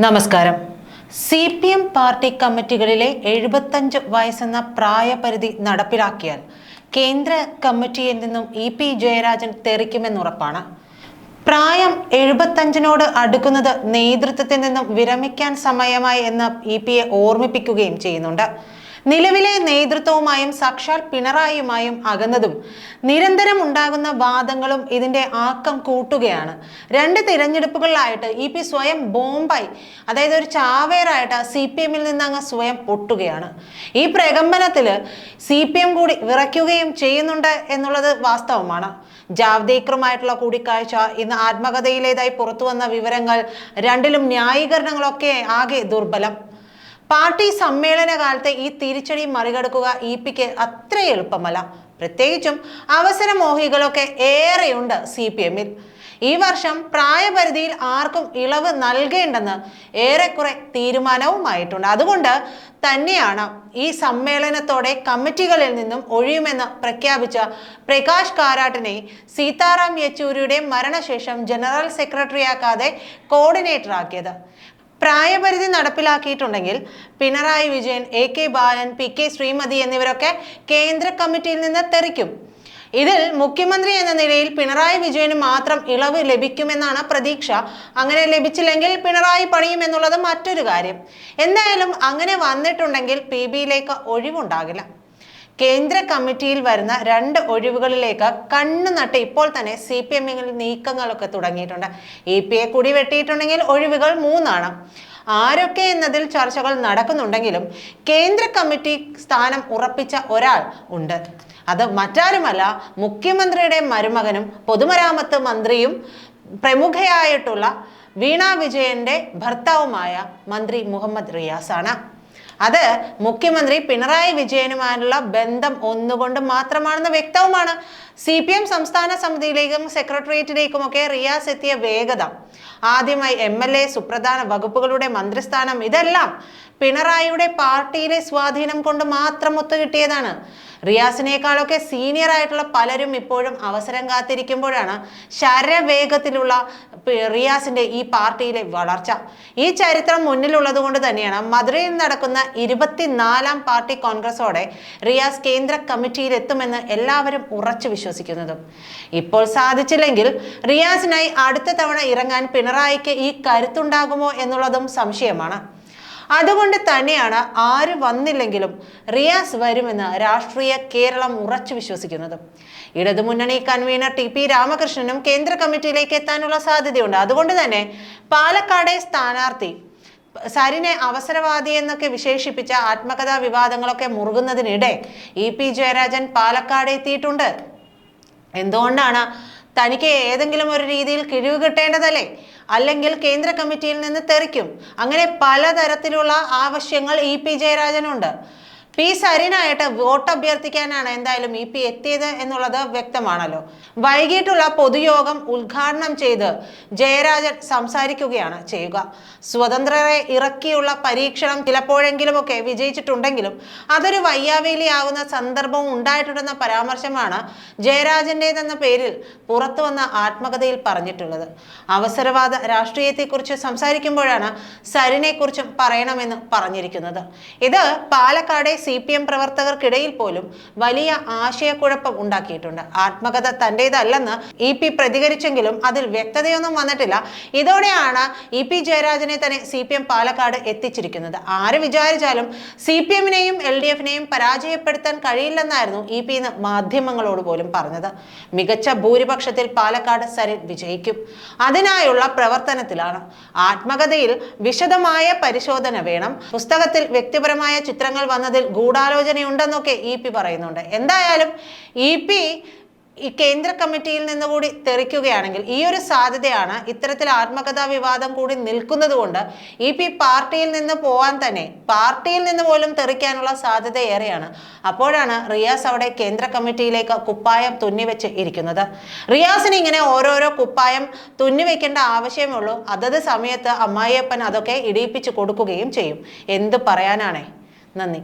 നമസ്കാരം. C P M party കമ്മിറ്റികളിലെ എഴുപത്തഞ്ച് വയസ്സെന്ന പ്രായപരിധി നടപ്പിലാക്കിയാൽ കേന്ദ്ര കമ്മിറ്റിയിൽ നിന്നും ഇ പി ജയരാജൻ തെറിക്കുമെന്നുറപ്പാണ് പ്രായം എഴുപത്തഞ്ചിനോട് അടുക്കുന്നത് നേതൃത്വത്തിൽ നിന്നും വിരമിക്കാൻ സമയമായി എന്ന് ഇ പിയെ ഓർമ്മിപ്പിക്കുകയും ചെയ്യുന്നുണ്ട്. നിലവിലെ നേതൃത്വവുമായും സാക്ഷാൽ പിണറായിയുമായും അകന്നതും നിരന്തരം ഉണ്ടാകുന്ന വാദങ്ങളും ഇതിന്റെ ആക്കം കൂട്ടുകയാണ്. രണ്ട് തിരഞ്ഞെടുപ്പുകളിലായിട്ട് ഇ പി സ്വയം ബോംബായി അതായത് ഒരു ചാവേറായിട്ട് സി പി എമ്മിൽ നിന്ന് അങ്ങ് സ്വയം പൊട്ടുകയാണ്. ഈ പ്രകമ്പനത്തിൽ സി പി എം കൂടി വിറയ്ക്കുകയും ചെയ്യുന്നുണ്ട് എന്നുള്ളത് വാസ്തവമാണ്. ജാവ്ദേക്കറുമായിട്ടുള്ള കൂടിക്കാഴ്ച ഇന്ന് ആത്മകഥയിലേതായി പുറത്തു വന്ന വിവരങ്ങൾ രണ്ടിലും ന്യായീകരണങ്ങളൊക്കെ ആകെ ദുർബലം. പാർട്ടി സമ്മേളന കാലത്തെ ഈ തിരിച്ചടി മറികടക്കുക ഇ പിക്ക് അത്ര എളുപ്പമല്ല. പ്രത്യേകിച്ചും അവസരമോഹികളൊക്കെ ഏറെയുണ്ട് സി പി എമ്മിൽ. ഈ വർഷം പ്രായപരിധിയിൽ ആർക്കും ഇളവ് നൽകേണ്ടെന്ന് ഏറെക്കുറെ തീരുമാനവുമായിട്ടുണ്ട്. അതുകൊണ്ട് തന്നെയാണ് ഈ സമ്മേളനത്തോടെ കമ്മിറ്റികളിൽ നിന്നും ഒഴിയുമെന്ന് പ്രഖ്യാപിച്ച പ്രകാശ് കാരാട്ടിനെ സീതാറാം യെച്ചൂരിയുടെ മരണശേഷം ജനറൽ സെക്രട്ടറിയാക്കാതെ കോർഡിനേറ്റർ ആക്കിയത് പ്രായപരിധി നടപ്പിലാക്കിയിട്ടുണ്ടെങ്കിൽ Pinarayi Vijayan A K Balan P K Sreemathi എന്നിവരൊക്കെ കേന്ദ്ര കമ്മിറ്റിയിൽ നിന്ന് തെറിക്കും. ഇതിൽ മുഖ്യമന്ത്രി എന്ന നിലയിൽ പിണറായി വിജയന് മാത്രം ഇളവ് ലഭിക്കുമെന്നാണ് പ്രതീക്ഷ. അങ്ങനെ ലഭിച്ചില്ലെങ്കിൽ പിണറായി പണിയും എന്നുള്ളത് മറ്റൊരു കാര്യം. എന്തായാലും അങ്ങനെ വന്നിട്ടുണ്ടെങ്കിൽ പി ബിയിലേക്ക് ഒഴിവുണ്ടാകില്ല. കേന്ദ്ര കമ്മിറ്റിയിൽ വരുന്ന രണ്ട് ഒഴിവുകളിലേക്ക് കണ്ണു നട്ട് ഇപ്പോൾ തന്നെ സി പി എമ്മിൽ നീക്കങ്ങളൊക്കെ തുടങ്ങിയിട്ടുണ്ട്. ഇ പി എ കൂടി വെട്ടിയിട്ടുണ്ടെങ്കിൽ ഒഴിവുകൾ മൂന്നാണ്. ആരൊക്കെ എന്നതിൽ ചർച്ചകൾ നടക്കുന്നുണ്ടെങ്കിലും കേന്ദ്ര കമ്മിറ്റി സ്ഥാനം ഉറപ്പിച്ച ഒരാൾ ഉണ്ട്. അത് മറ്റാരുമല്ല മുഖ്യമന്ത്രിയുടെ മരുമകനും പൊതുമരാമത്ത് മന്ത്രിയും പ്രമുഖയായിട്ടുള്ള വീണ വിജയന്റെ ഭർത്താവുമായ മന്ത്രി മുഹമ്മദ് റിയാസാണ്. അത് മുഖ്യമന്ത്രി പിണറായി വിജയനുമായുള്ള ബന്ധം ഒന്നുകൊണ്ട് മാത്രമാണെന്ന് വ്യക്തവുമാണ്. സി പി എം സംസ്ഥാന സമിതിയിലേക്കും സെക്രട്ടേറിയറ്റിലേക്കും ഒക്കെ റിയാസ് എത്തിയ വേഗത. ആദ്യമായി എം എൽ എ സുപ്രധാന വകുപ്പുകളുടെ മന്ത്രിസ്ഥാനം ഇതെല്ലാം പിണറായിയുടെ പാർട്ടിയിലെ സ്വാധീനം കൊണ്ട് മാത്രം ഒത്തുകിട്ടിയതാണ്. റിയാസിനേക്കാളൊക്കെ സീനിയർ ആയിട്ടുള്ള പലരും ഇപ്പോഴും അവസരം കാത്തിരിക്കുമ്പോഴാണ് ശരവേഗത്തിലുള്ള റിയാസിന്റെ ഈ പാർട്ടിയിലെ വളർച്ച. ഈ ചരിത്രം മുന്നിലുള്ളത് കൊണ്ട് തന്നെയാണ് മധുരയിൽ നടക്കുന്ന ഇരുപത്തിനാലാം പാർട്ടി കോൺഗ്രസോടെ റിയാസ് കേന്ദ്ര കമ്മിറ്റിയിൽ എത്തുമെന്ന് എല്ലാവരും ഉറച്ചു വിശ്വസിക്കുന്നതും. ഇപ്പോൾ സാധിച്ചില്ലെങ്കിൽ റിയാസിനായി അടുത്ത തവണ ഇറങ്ങാൻ പിണറായിക്ക് ഈ കരുത്തുണ്ടാകുമോ എന്നുള്ളതും സംശയമാണ്. അതുകൊണ്ട് തന്നെയാണ് ആര് വന്നില്ലെങ്കിലും റിയാസ് വരുമെന്ന് രാഷ്ട്രീയ കേരളം ഉറച്ചു വിശ്വസിക്കുന്നത്. ഇടതുമുന്നണി കൺവീനർ ടി പി രാമകൃഷ്ണനും കേന്ദ്ര കമ്മിറ്റിയിലേക്ക് എത്താനുള്ള സാധ്യതയുണ്ട്. അതുകൊണ്ട് തന്നെ പാലക്കാടെ സ്ഥാനാർത്ഥി സരിനെ അവസരവാദി എന്നൊക്കെ വിശേഷിപ്പിച്ച ആത്മകഥാ വിവാദങ്ങളൊക്കെ മുറുകുന്നതിനിടെ ഇ പി ജയരാജൻ പാലക്കാട് എത്തിയിട്ടുണ്ട്. എന്തുകൊണ്ടാണ് തനിക്ക് ഏതെങ്കിലും ഒരു രീതിയിൽ കിഴിവ് കിട്ടേണ്ടതല്ലേ? അല്ലെങ്കിൽ കേന്ദ്ര കമ്മിറ്റിയിൽ നിന്ന് തെറിക്കും. അങ്ങനെ പലതരത്തിലുള്ള ആവശ്യങ്ങൾ ഇ പി ജയരാജനുണ്ട്. പി സരിനായിട്ട് വോട്ട് അഭ്യർത്ഥിക്കാനാണ് എന്തായാലും ഇ പി എത്തിയത് എന്നുള്ളത് വ്യക്തമാണല്ലോ. വൈകിട്ടുള്ള പൊതുയോഗം ഉദ്ഘാടനം ചെയ്ത് ജയരാജൻ സംസാരിക്കുകയാണ് ചെയ്യുക. സ്വതന്ത്രരെ ഇറക്കിയുള്ള പരീക്ഷണം ചിലപ്പോഴെങ്കിലുമൊക്കെ വിജയിച്ചിട്ടുണ്ടെങ്കിലും അതൊരു വയ്യാവേലിയാകുന്ന സന്ദർഭവും ഉണ്ടായിട്ടുണ്ടെന്ന പരാമർശമാണ് ജയരാജന്റെതെന്ന പേരിൽ പുറത്തു വന്ന ആത്മകഥയിൽ പറഞ്ഞിട്ടുള്ളത്. അവസരവാദ രാഷ്ട്രീയത്തെക്കുറിച്ച് സംസാരിക്കുമ്പോഴാണ് സരിനെക്കുറിച്ചും പറയണമെന്ന് പറഞ്ഞിരിക്കുന്നത്. ഇത് പാലക്കാടെ സി പി എം പ്രവർത്തകർക്കിടയിൽ പോലും വലിയ ആശയക്കുഴപ്പം ഉണ്ടാക്കിയിട്ടുണ്ട്. ആത്മകഥ തന്റേതല്ലെന്ന് ഇ പി പ്രതികരിച്ചെങ്കിലും അതിൽ വ്യക്തതയൊന്നും വന്നിട്ടില്ല. ഇതോടെയാണ് ഇ പി ജയരാജനെ തന്നെ സി പി എം പാലക്കാട് എത്തിച്ചിരിക്കുന്നത്. ആര് വിചാരിച്ചാലും സി പി എമ്മിനെയും എൽ ഡി എഫിനെയും പരാജയപ്പെടുത്താൻ കഴിയില്ലെന്നായിരുന്നു ഇ പി ഇന്ന് മാധ്യമങ്ങളോട് പോലും പറഞ്ഞത്. മികച്ച ഭൂരിപക്ഷത്തിൽ പാലക്കാട് സരിൽ വിജയിക്കും. അതിനായുള്ള പ്രവർത്തനത്തിലാണ്. ആത്മകഥയിൽ വിശദമായ പരിശോധന വേണം. പുസ്തകത്തിൽ വ്യക്തിപരമായ ചിത്രങ്ങൾ വന്നതിൽ ഗൂഢാലോചനയുണ്ടെന്നൊക്കെ ഇ പി പറയുന്നുണ്ട്. എന്തായാലും ഇ പി ഈ കേന്ദ്ര കമ്മിറ്റിയിൽ നിന്ന് കൂടി തെറിക്കുകയാണെങ്കിൽ ഈ ഒരു സാധ്യതയാണ് ഇത്തരത്തിൽ ആത്മകഥാ വിവാദം കൂടി നിൽക്കുന്നത് കൊണ്ട് ഇ പി പാർട്ടിയിൽ നിന്ന് പോവാൻ തന്നെ പാർട്ടിയിൽ നിന്ന് പോലും തെറിക്കാനുള്ള സാധ്യത ഏറെയാണ്. അപ്പോഴാണ് റിയാസ് അവിടെ കേന്ദ്ര കമ്മിറ്റിയിലേക്ക് കുപ്പായം തുന്നിവെച്ച് ഇരിക്കുന്നത്. റിയാസിന് ഇങ്ങനെ ഓരോരോ കുപ്പായം തുന്നിവെക്കേണ്ട ആവശ്യമേ ഉള്ളൂ അതത് സമയത്ത് അമ്മായിയപ്പൻ അതൊക്കെ ഇടിയിപ്പിച്ച് കൊടുക്കുകയും ചെയ്യും. എന്ത് പറയാനാണേ? നന്ദി.